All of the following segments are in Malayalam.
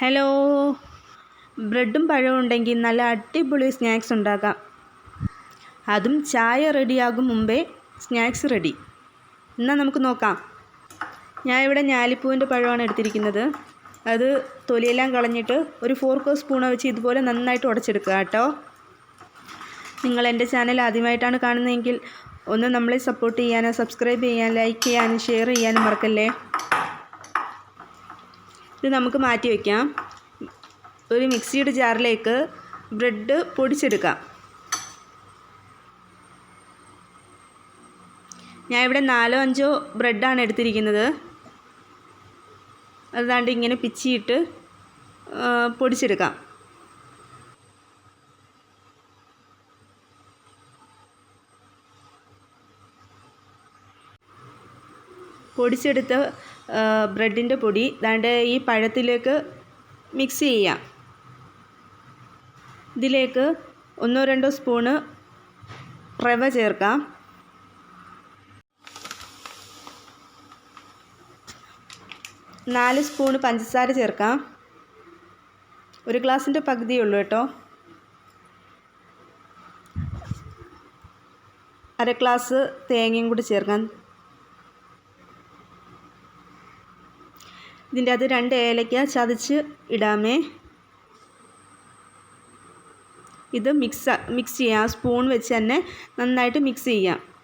ഹലോ. ബ്രെഡും പഴവും ഉണ്ടെങ്കിൽ നല്ല അടിപൊളി സ്നാക്സ് ഉണ്ടാക്കാം. അതും ചായ റെഡിയാകും മുമ്പേ സ്നാക്സ് റെഡി. എന്നാൽ നമുക്ക് നോക്കാം. ഞാൻ ഇവിടെ ഞാലിപ്പൂവിന്റെ പഴമാണ് എടുത്തിരിക്കുന്നത്. അത് തൊലിയെല്ലാം കളഞ്ഞിട്ട് ഒരു ഫോർക്കോ സ്പൂണോ വെച്ച് ഇതുപോലെ നന്നായിട്ട് ഉടച്ചെടുക്കുക കേട്ടോ. നിങ്ങൾ എന്റെ ചാനൽ ആദ്യമായിട്ടാണ് കാണുന്നതെങ്കിൽ ഒന്ന് നമ്മളെ സപ്പോർട്ട് ചെയ്യാനോ സബ്സ്ക്രൈബ് ചെയ്യാൻ ലൈക്ക് ചെയ്യാനും ഷെയർ ചെയ്യാനും മറക്കല്ലേ? ഇത് നമുക്ക് മാറ്റി വയ്ക്കാം ഒരു മിക്സിയുടെ ജാറിലേക്ക് ബ്രെഡ് പൊടിച്ചെടുക്കാം. ഞാൻ ഇവിടെ നാലോ അഞ്ചോ ബ്രെഡാണ് എടുത്തിരിക്കുന്നത്. അതാണ്ട് ഇങ്ങനെ പിച്ചിയിട്ട് പൊടിച്ചെടുക്കാം. പൊടിച്ചെടുത്ത ബ്രെഡിന്റെ പൊടി. ദാണ്ട് ഈ പഴത്തിലേക്ക് മിക്സ് ചെയ്യാം. ഇതിലേക്ക് ഒന്നോ രണ്ടോ സ്പൂണ് റവ ചേർക്കാം. നാല് സ്പൂണ് പഞ്ചസാര ചേർക്കാം. ഒരു ഗ്ലാസിന്റെ പകുതിയേ ഉള്ളൂ കേട്ടോ. അര ഗ്ലാസ് തേങ്ങയും കൂടി ചേർക്കാം. ഇതിന്റെ അത് രണ്ട് ഏലക്ക ചതച്ച് ഇടാമേ. ഇത് മിക്സ് മിക്സ് ചെയ്യാം. സ്പൂൺ വെച്ച് തന്നെ നന്നായിട്ട് മിക്സ് ചെയ്യാം.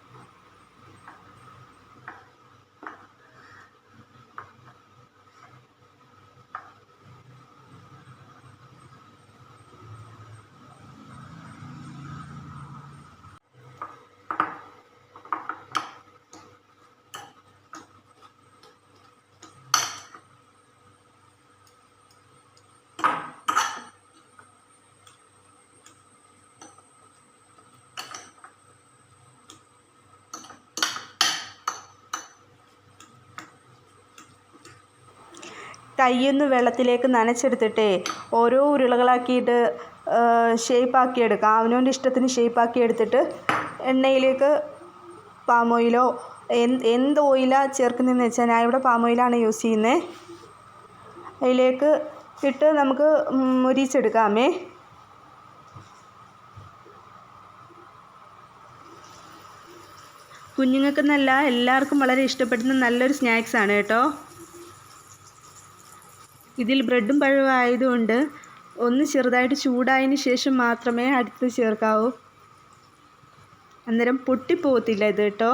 കൈയൊന്ന് വെള്ളത്തിലേക്ക് നനച്ചെടുത്തിട്ടേ ഓരോ ഉരുളകളാക്കിയിട്ട് ഷേപ്പാക്കി എടുക്കാം അവനവന്റെ ഇഷ്ടത്തിന് ഷേപ്പാക്കി എടുത്തിട്ട് എണ്ണയിലേക്ക് പാം ഓയിലോ എന്ത് എന്ത് ഓയിലാണ് ചേർക്കുന്നതെന്ന് വെച്ചാൽ ഞാൻ ഇവിടെ പാം ഓയിലാണ് യൂസ് ചെയ്യുന്നത് അതിലേക്ക് ഇട്ട് നമുക്ക് മുരിച്ചെടുക്കാമേ. കുഞ്ഞുങ്ങൾക്കെന്നല്ല എല്ലാവർക്കും വളരെ ഇഷ്ടപ്പെടുന്ന നല്ലൊരു സ്നാക്സാണ് കേട്ടോ. ഇതിൽ ബ്രെഡും പഴവും ആയതുകൊണ്ട് ഒന്ന് ചെറുതായിട്ട് ചൂടായതിന് ശേഷം മാത്രമേ അടുത്ത് ചേർക്കാവൂ. അന്നേരം പൊട്ടിപ്പോകത്തില്ല ഇത് കേട്ടോ.